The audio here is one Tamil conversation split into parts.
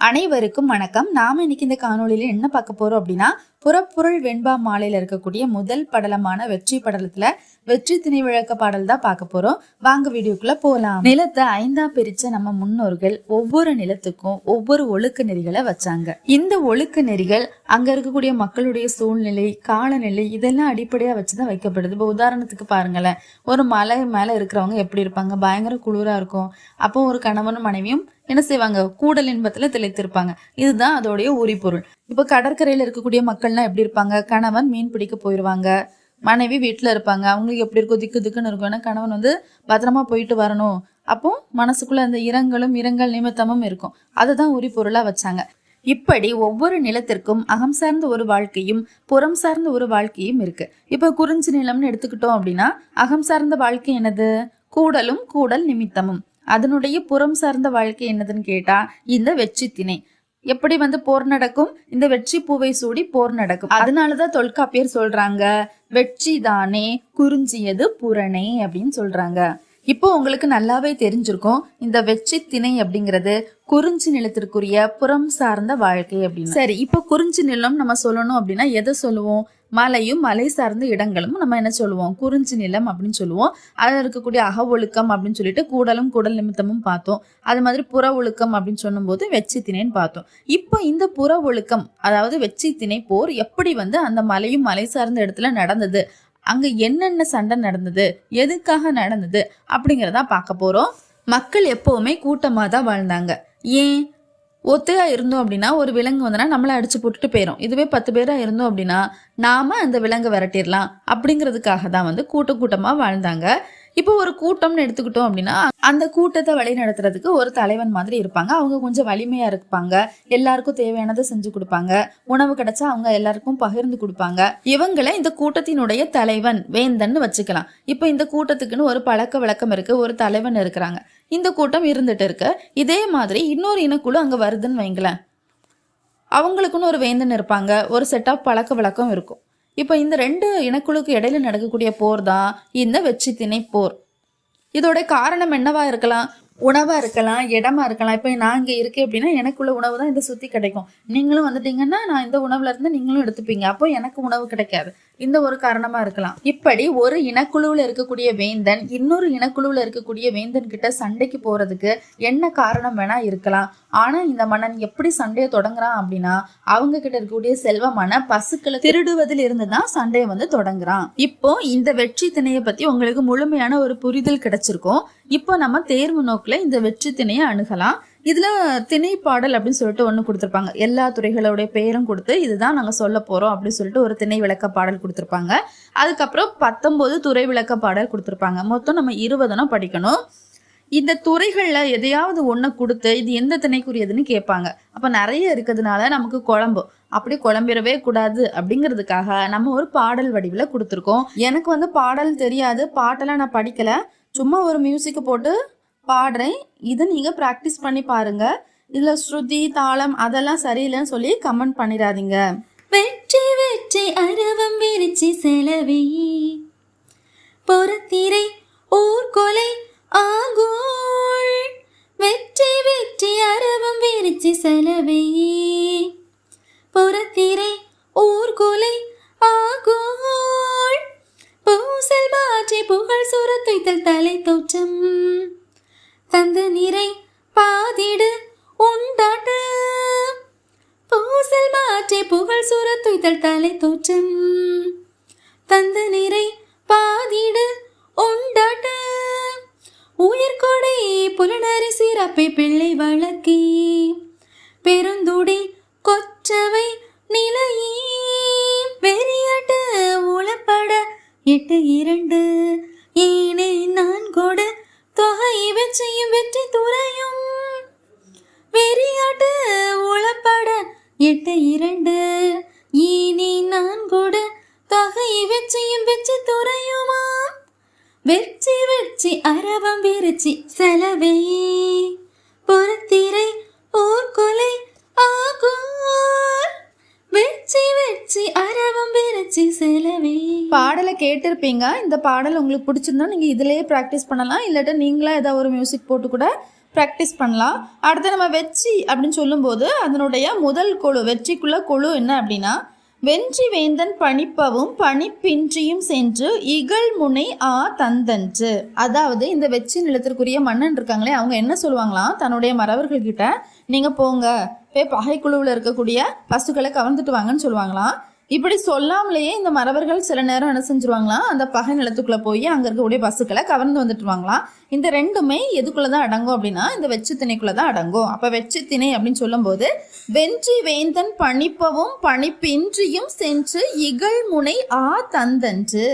அனைவருக்கும் வணக்கம். நாம இன்னைக்கு இந்த காணொளியில என்ன பார்க்க போறோம் அப்படின்னா புறப்பொருள் வெண்பா மாலையில இருக்கக்கூடிய முதல் படலமான வெற்றி படலத்துல வெற்றி திணை விளக்க பாடல் தான் பார்க்க போறோம். வாங்க வீடியோக்குள்ள போலாம். நிலத்தை ஐந்தா பிரிச்ச நம்ம முன்னோர்கள் ஒவ்வொரு நிலத்துக்கும் ஒவ்வொரு ஒழுக்க நெறிகளை வச்சாங்க. இந்த ஒழுக்க நெறிகள் அங்க இருக்கக்கூடிய மக்களுடைய சூழ்நிலை காலநிலை இதெல்லாம் அடிப்படையா வச்சுதான் வைக்கப்படுது. இப்போ உதாரணத்துக்கு பாருங்களேன். ஒரு மலை மேல இருக்கிறவங்க எப்படி இருப்பாங்க? பயங்கர குளிரா இருக்கும். அப்போ ஒரு கணவனும் மனைவியும் என்ன செய்வாங்க? கூடல் இன்பத்துல திளைத்திருப்பாங்க. இதுதான் அதோடைய உரிபொருள். இப்போ கடற்கரையில் இருக்கக்கூடிய மக்கள்லாம் எப்படி இருப்பாங்க? கணவன் மீன் பிடிக்க போயிடுவாங்க மனைவி வீட்டில் இருப்பாங்க. அவங்களுக்கு எப்படி இருக்கும்? திக்கு திக்குன்னு இருக்கும். ஏன்னா கணவன் வந்து பத்திரமா போயிட்டு வரணும். அப்போ மனசுக்குள்ள அந்த இரங்கலும் இரங்கல் நிமித்தமும் இருக்கும். அதுதான் உரி பொருளாக வச்சாங்க. இப்படி ஒவ்வொரு நிலத்திற்கும் அகம் சார்ந்த ஒரு வாழ்க்கையும் புறம் சார்ந்த ஒரு வாழ்க்கையும் இருக்கு. இப்போ குறிஞ்சி நிலம்னு எடுத்துக்கிட்டோம் அப்படின்னா அகம் சார்ந்த வாழ்க்கை என்னது? கூடலும் கூடல் நிமித்தமும். அதனுடைய புறம் சார்ந்த வாழ்க்கை என்னதுன்னு கேட்டா இந்த வெற்றி திணை எப்படி வந்து போர் நடக்கும்? இந்த வெற்றி பூவை சூடி போர் நடக்கும். அதனாலதான் தொல்காப்பியர் சொல்றாங்க வெற்றி தானே குறிஞ்சியது புறனே அப்படின்னு சொல்றாங்க. இப்போ உங்களுக்கு நல்லாவே தெரிஞ்சிருக்கும் இந்த வெற்றி திணை அப்படிங்கிறது குறிஞ்சி நிலத்திற்குரிய புறம் சார்ந்த வாழ்க்கை அப்படின்னு. சரி இப்போ குறிஞ்சி நிலம் நம்ம சொல்லணும் அப்படின்னா எதை சொல்லுவோம்? மலையும் மலை சார்ந்த இடங்களும் நம்ம என்ன சொல்லுவோம்? குறிஞ்சி நிலம் அப்படின்னு சொல்லுவோம். அதில் இருக்கக்கூடிய அக ஒழுக்கம் அப்படின்னு சொல்லிட்டு கூடலும் கூடல் நிமித்தமும் பார்த்தோம். அது மாதிரி புற ஒழுக்கம் அப்படின்னு சொல்லும்போது வெச்சி திணைன்னு பார்த்தோம். இப்போ இந்த புற ஒழுக்கம் அதாவது வெச்சி திணை போர் எப்படி வந்து அந்த மலையும் மலை சார்ந்த இடத்துல நடந்தது? அங்க என்னென்ன சண்டை நடந்தது? எதுக்காக நடந்தது? அப்படிங்கிறதா பார்க்க போறோம். மக்கள் எப்பவுமே கூட்டமாக தான் வாழ்ந்தாங்க. ஏன்? ஒத்தையா இருந்தோம் அப்படின்னா ஒரு விலங்கு வந்தனா நம்மளை அடிச்சு போட்டுட்டு போயிடும் இதுவே பத்து பேரா இருந்தோம் அப்படின்னா நாம அந்த விலங்கை விரட்டிடலாம். அப்படிங்கிறதுக்காக தான் வந்து கூட்ட கூட்டமா வாழ்ந்தாங்க. இப்போ ஒரு கூட்டம்னு எடுத்துக்கிட்டோம் அப்படின்னா அந்த கூட்டத்தை வழி நடத்துறதுக்கு ஒரு தலைவன் மாதிரி இருப்பாங்க. அவங்க கொஞ்சம் வலிமையா இருப்பாங்க. எல்லாருக்கும் தேவையானதை செஞ்சு கொடுப்பாங்க. உணவு கிடைச்சா அவங்க எல்லாருக்கும் பகிர்ந்து கொடுப்பாங்க. இவங்களை இந்த கூட்டத்தினுடைய தலைவன் வேந்தன் வச்சுக்கலாம். இப்போ இந்த கூட்டத்துக்குன்னு ஒரு பழக்க வழக்கம் இருக்கு. ஒரு தலைவன் இருக்கிறாங்க. இந்த கூட்டம் இருந்துட்டு இருக்கு. இதே மாதிரி இன்னொரு இனக்குழு அங்க வருதுன்னு வைங்களேன். அவங்களுக்குன்னு ஒரு வேந்தன் இருப்பாங்க. ஒரு செட் ஆஃப் பழக்க வழக்கம் இருக்கும். இப்போ இந்த ரெண்டு இனக்குழுக்கு இடையில நடக்கக்கூடிய போர் தான் இந்த வெற்றி திணை போர். இதோட காரணம் என்னவா இருக்கலாம்? உணவாக இருக்கலாம் இடமா இருக்கலாம். இப்போ நான் இங்கே இருக்கேன் அப்படின்னா எனக்குள்ள உணவு தான் இதை சுற்றி கிடைக்கும். நீங்களும் வந்துட்டீங்கன்னா நான் இந்த உணவுல இருந்து நீங்களும் எடுத்துப்பீங்க. அப்போ எனக்கு உணவு கிடைக்காது. இந்த ஒரு காரணமா இருக்கலாம். இப்படி ஒரு இனக்குழுவில் இருக்கக்கூடிய வேந்தன் இன்னொரு இனக்குழுவில் இருக்கக்கூடிய வேந்தன் கிட்ட சண்டைக்கு போறதுக்கு என்ன காரணம் வேணா இருக்கலாம். ஆனா இந்த மன்னன் எப்படி சண்டையை தொடங்குறான் அப்படின்னா அவங்க கிட்ட இருக்கக்கூடிய செல்வமான பசுக்களை திருடுவதில் இருந்து தான் சண்டையை வந்து தொடங்குறான். இப்போ இந்த வெற்றி திணையை பத்தி உங்களுக்கு முழுமையான ஒரு புரிதல் கிடைச்சிருக்கும். இப்போ நம்ம தேர்வு நோக்கில் இந்த வெற்றி திணையை அணுகலாம். இதில் திணை பாடல் அப்படின்னு சொல்லிட்டு ஒன்று கொடுத்துருப்பாங்க. எல்லா துறைகளுடைய பெயரும் கொடுத்து இதுதான் நாங்கள் சொல்ல போகிறோம் அப்படின்னு சொல்லிட்டு ஒரு திணை விளக்க பாடல் கொடுத்துருப்பாங்க. அதுக்கப்புறம் பத்தொம்போது துறை விளக்க பாடல் கொடுத்துருப்பாங்க. மொத்தம் நம்ம இருபதுனா படிக்கணும். இந்த துறைகளில் எதையாவது ஒன்று கொடுத்து இது எந்த திணைக்குரியதுன்னு கேட்பாங்க. அப்போ நிறைய இருக்கிறதுனால நமக்கு குழம்பு. அப்படி குழம்பிடவே கூடாது அப்படிங்கிறதுக்காக நம்ம ஒரு பாடல் வடிவில் கொடுத்துருக்கோம். எனக்கு வந்து பாடல் தெரியாது. பாட்டெல்லாம் நான் படிக்கலை. சும்மா ஒரு மியூசிக்கை போட்டு பாடுறேன். இதை நீங்கள் ப்ராக்டிஸ் பண்ணி பாருங்க. இதில் ஸ்ருதி தாளம் அதெல்லாம் சரியில்லைன்னு சொல்லி கமெண்ட் பண்ணிடாதீங்க. வெற்றி வெற்றி அரவம் விரிச்சி செலவி. பொறத்திரை ஊர்கொலை ஆகோள் வெற்றி வெற்றி அரவம் விரிச்சி செலவி. பொறத்திரை ஊர்கொலை ஆகோள் பூசல் மாற்றி புகழ் சுரத்தைத்தல் தலை தோற்றம். தந்து நிறை பாதிடு உண்டாட்டு. பூசல் மாற்றி புகழ் சுரத்துய்தல் தலை தோற்றம். தந்து நிறை பாதிடு உண்டாட்டு. உயிர்கொடை புலனரி சிறப்பை பிள்ளை வழக்கி பெருந்துடி இவற்றையும் வெற்றி துறையும். வெறியாட்டு உளப்பட எட்டு இரண்டு. இனி நான் கூட தொகை இவற்றையும் வெற்றி துறையுமா? வெற்றி வெற்றி அரவம் விரிச்சி செலவே பொறுத்திரை போர்கொலை ஆகோர் வெற்றி வெற்றி அரவம் விரிச்சி செலவே பாடலை கேட்டிருப்பீங்க. இந்த பாடல் உங்களுக்கு பிடிச்சிருந்தா நீங்கள் இதிலேயே ப்ராக்டிஸ் பண்ணலாம். இல்லாட்டா நீங்களாக ஏதாவது ஒரு மியூசிக் போட்டு கூட ப்ராக்டிஸ் பண்ணலாம். அடுத்து நம்ம வெச்சி அப்படின்னு சொல்லும்போது அதனுடைய முதல் கொழு வெற்றிக்குள்ள கொழு என்ன அப்படின்னா வென்றி வேந்தன் பணிப்பவும் பணிப்பின்றியும் சென்று இகழ் முனை ஆ தந்தன்று. அதாவது இந்த வெச்சி நிலத்திற்குரிய மன்னன் இருக்காங்களே அவங்க என்ன சொல்லுவாங்களாம்? தன்னுடைய மறவர்கள்கிட்ட நீங்கள் போங்க. போய் பகைக்குழுவில் இருக்கக்கூடிய பசுக்களை கவர்ந்துட்டு வாங்கன்னு சொல்லுவாங்களாம். இப்படி சொல்லாமலேயே இந்த மறவர்கள் சில நேரம் என்ன செஞ்சுருவாங்களாம் அந்த பகை நிலத்துக்குள்ள போய் அங்க இருக்கக்கூடிய பசுக்களை கவர்ந்து வந்துட்டுருவாங்களாம் இந்த ரெண்டுமே எதுக்குள்ளே தான் அடங்கும் அப்படின்னா இந்த வெச்சு தான் அடங்கும். அப்ப வெச்சு திணை அப்படின்னு சொல்லும்போது வென்றி வேந்தன் பணிப்பவும் பணிப்பின்றியும் சென்று இகழ் முனை ஆ தந்தன்று.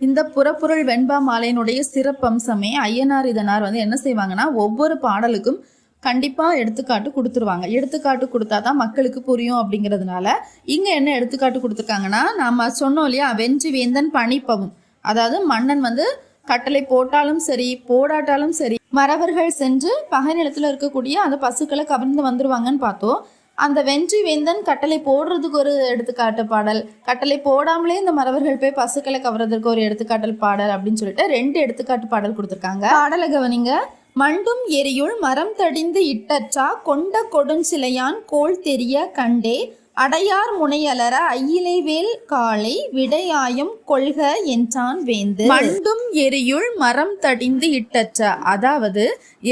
இந்த புறப்பொருள் வெண்பா மாலையினுடைய சிறப்பம்சமே ஐயனார் இதனார் வந்து என்ன செய்வாங்கன்னா ஒவ்வொரு பாடலுக்கும் கண்டிப்பாக எடுத்துக்காட்டு கொடுத்துருவாங்க. எடுத்துக்காட்டு கொடுத்தா தான் மக்களுக்கு புரியும் அப்படிங்கிறதுனால இங்கே என்ன எடுத்துக்காட்டு கொடுத்துருக்காங்கன்னா நம்ம சொன்னோம் இல்லையா வெஞ்சு வேந்தன் பணிப்பவும். அதாவது மன்னன் வந்து கட்டளை போட்டாலும் சரி போடாட்டாலும் சரி மறவர்கள் சென்று பகை நிலத்தில் இருக்கக்கூடிய அந்த பசுக்களை கவர்ந்து வந்துருவாங்கன்னு பார்த்தோம். அந்த வென்றி வேந்தன் கட்டளை போடுறதுக்கு ஒரு எடுத்துக்காட்டு பாடல். கட்டளை போடாமலே இந்த மறவர்கள் போய் பசுக்களை கவர்றதுக்கு ஒரு எடுத்துக்காட்டல் பாடல் அப்படின்னு சொல்லிட்டு ரெண்டு எடுத்துக்காட்டு பாடல் கொடுத்துருக்காங்க. பாடலை கவனிங்க. மண்டும் எரியுள் மரம் தடிந்து இட்டற்றா கொண்ட கொடுஞ்சிலையான் கோல் தெரிய கண்டே. அடையார் முனையலர அயிலைவேல் காலை விடையாயம் கொள்க என்றான் வேந்து. மண்டும் எரியுள் மரம் தடிந்து இட்டற்ற அதாவது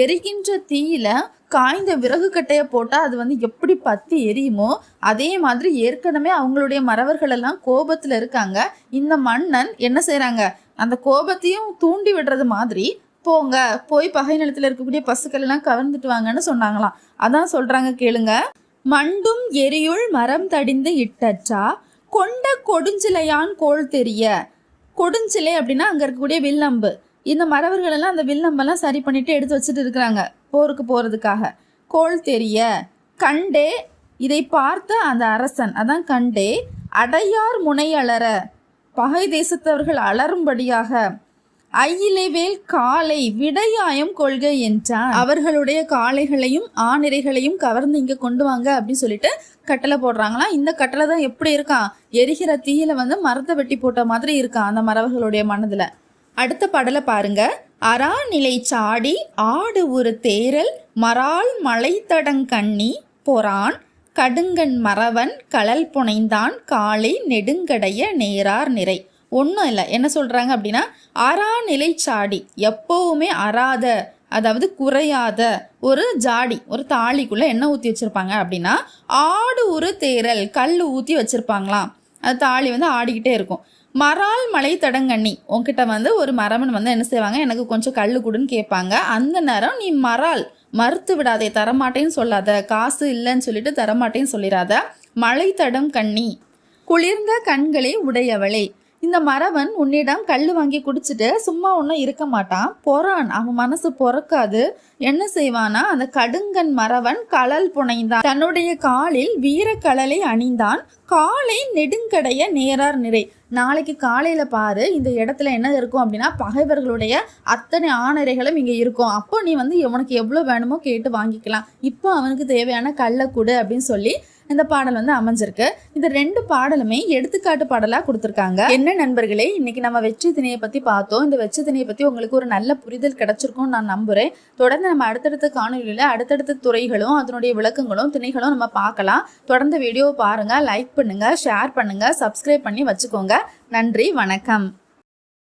எரிகின்ற தீயில காய்ந்த விறகு கட்டைய போட்டால் அது வந்து எப்படி பத்தி எரியுமோ அதே மாதிரி ஏற்கனவே அவங்களுடைய மறவர்கள் எல்லாம் கோபத்தில் இருக்காங்க. இந்த மன்னன் என்ன செய்கிறாங்க அந்த கோபத்தையும் தூண்டி விடுறது மாதிரி போங்க. போய் பகை நிலத்தில் இருக்கக்கூடிய பசுக்கள் எல்லாம் கவர்ந்துட்டு வாங்கன்னு சொன்னாங்களாம். அதான் சொல்றாங்க கேளுங்க. மண்டும் எரியுள் மரம் தடிந்து இட்டச்சா? கொண்ட கொடுஞ்சிலையான் கோல் தெரிய? கொடுஞ்சிலை அப்படின்னா அங்க இருக்கக்கூடிய வில்லம்பு. இந்த மறவர்கள் எல்லாம் அந்த வில்லம்பெல்லாம் சரி பண்ணிட்டு எடுத்து வச்சுட்டு இருக்கிறாங்க போருக்கு போறதுக்காக. கோல் தெரிய? கண்டே இதை பார்த்த அந்த அரசன் அதான் கண்டே அடையார் முனையலற பகை தேசத்தவர்கள் அலறும்படியாக ஐயிலைவேல் காலை விடையாயம் கொள்கை என்றான். அவர்களுடைய காளைகளையும் ஆணிரைகளையும் கவர்ந்து இங்க கொண்டு வாங்க அப்படின்னு சொல்லிட்டு கட்டளை போடுறாங்களாம். இந்த கட்டளை தான் எப்படி இருக்கான் எரிகிற தீயில வந்து மரத்தை வெட்டி போட்ட மாதிரி இருக்கான் அந்த மறவர்களுடைய மனதுல? அடுத்த படலை பாருங்க. அறாநிலை சாடி ஆடு ஒரு தேரல் மரால் மலைத்தடங்கண்ணி பொறான். கடுங்கன் மறவன் கலல் புனைந்தான் காலை நெடுங்கடைய நேரார் நிறை. ஒன்றும் இல்லை. என்ன சொல்கிறாங்க அப்படின்னா அறா நிலை சாடி எப்போவுமே அறாத அதாவது குறையாத ஒரு ஜாடி ஒரு தாலிக்குள்ளே என்ன ஊற்றி வச்சுருப்பாங்க அப்படின்னா ஆடு ஒரு தேரல் கல் ஊற்றி வச்சுருப்பாங்களாம். அது தாலி வந்து ஆடிக்கிட்டே இருக்கும். மரால் மலை தடங்கண்ணி உங்ககிட்ட வந்து ஒரு மரமன் வந்து என்ன செய்வாங்க? எனக்கு கொஞ்சம் கல் கொடுன்னு கேட்பாங்க. அந்த நேரம் நீ மரால் மறுத்து விடாதே தரமாட்டேன்னு சொல்லாத காசு இல்லைன்னு சொல்லிட்டு தரமாட்டேன்னு சொல்லிடாத மலை தடம் கண்ணி குளிர்ந்த கண்களை உடையவளே இந்த மறவன் உன்னிடம் கல் வாங்கி குடிச்சிட்டு சும்மா ஒன்றும் இருக்க மாட்டான். பொறான். அவன் மனசு பொறக்காது. என்ன செய்வானா? அந்த கடுங்கன் மறவன் கலல் புனைந்தான். தன்னுடைய காலில் வீர கடலை அணிந்தான். காலை நெடுங்கடைய நேரார் நிறை. நாளைக்கு காலையில பாரு இந்த இடத்துல என்ன இருக்கும் அப்படின்னா பகைவர்களுடைய அத்தனை ஆணரைகளும் இங்க இருக்கும். அப்போ நீ வந்து உனக்கு எவ்வளவு வேணுமோ கேட்டு வாங்கிக்கலாம். இப்போ அவனுக்கு தேவையான கல்லை கொடு அப்படின்னு சொல்லி இந்த பாடல் வந்து அமைஞ்சிருக்கு. இந்த ரெண்டு பாடலுமே எடுத்துக்காட்டு பாடலாக கொடுத்துருக்காங்க. என்ன நண்பர்களே இன்னைக்கு நம்ம வெற்றி திணையை பற்றி பார்த்தோம். இந்த வெற்றி திணையை பற்றி உங்களுக்கு ஒரு நல்ல புரிதல் கிடைச்சிருக்கும்னு நான் நம்புகிறேன் தொடர்ந்து நம்ம அடுத்தடுத்த காணொலியில் அடுத்தடுத்த துறைகளும் அதனுடைய விளக்கங்களும் திணைகளும் நம்ம பார்க்கலாம். தொடர்ந்து வீடியோ பாருங்கள் லைக் பண்ணுங்கள் ஷேர் பண்ணுங்கள் சப்ஸ்கிரைப் பண்ணி வச்சுக்கோங்க. நன்றி வணக்கம்.